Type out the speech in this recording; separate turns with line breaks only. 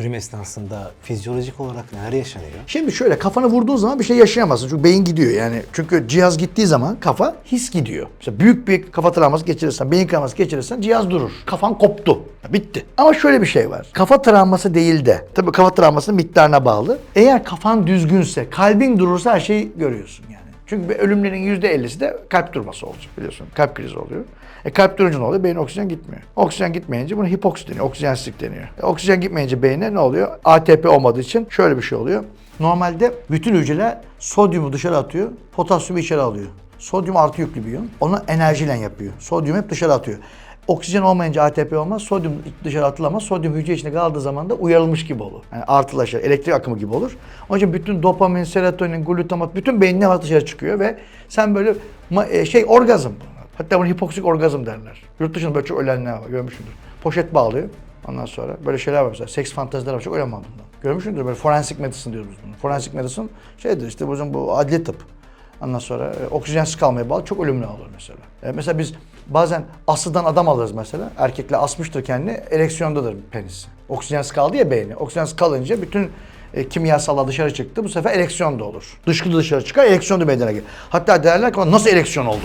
ölüm esnasında fizyolojik olarak neler yaşanıyor?
Şimdi şöyle kafanı vurduğun zaman bir şey yaşayamazsın. Çünkü beyin gidiyor yani. Çünkü cihaz gittiği zaman kafa his gidiyor. Mesela büyük bir kafa travması geçirirsen, beyin kanaması geçirirsen cihaz durur. Kafan koptu. Bitti. Ama şöyle bir şey var. Kafa travması değil de, tabii kafa travmasının miktarına bağlı. Eğer kafan düzgünse, kalbin durursa her şeyi görüyorsun yani. Çünkü ölümlerin %50'si de kalp durması olacak biliyorsun. Kalp krizi oluyor. E kalp durunca ne oluyor? Beyin oksijen gitmiyor. Oksijen gitmeyince buna hipoks deniyor. Oksijensizlik deniyor. E, oksijen gitmeyince beyne ne oluyor? ATP olmadığı için şöyle bir şey oluyor. Normalde bütün hücreler sodyumu dışarı atıyor, potasyumu içeri alıyor. Sodyum artı yüklü bir iyon. Onu enerjiyle yapıyor. Sodyum hep dışarı atıyor. Oksijen olmayınca ATP olmaz, sodyum dışarı atılamaz. Sodyum hücre içinde kaldığı zaman da uyarılmış gibi olur. Yani artılaşır, elektrik akımı gibi olur. Onun için bütün dopamin, serotonin, glutamat, bütün beyin ne var dışarı çıkıyor ve sen böyle e, şey orgazm. Hatta bunu hipoksik orgazm derler. Yurt dışında böyle çok ölenler var, görmüşsündür. Poşet bağlıyor. Ondan sonra böyle şeyler var mesela. Seks fanteziler var. Çok ölen bundan. Görmüşsündür böyle forensik medicine diyoruz bunu. Forensik medicine şeydir işte bizim bu adli tıp. Ondan sonra e, oksijensiz kalmaya bağlı çok ölümlü olur mesela. E, mesela biz bazen asıdan adam alırız mesela. Erkekler asmıştır kendini, ereksiyondadır penis. Oksijensiz kaldı ya beyni. Oksijensiz kalınca bütün e, kimyasallar dışarı çıktı. Bu sefer ereksiyon da olur. Dışkı da dışarı çıkar, ereksiyon da meydana gelir. Hatta derler ki "Ulan nasıl ereksiyon oldu?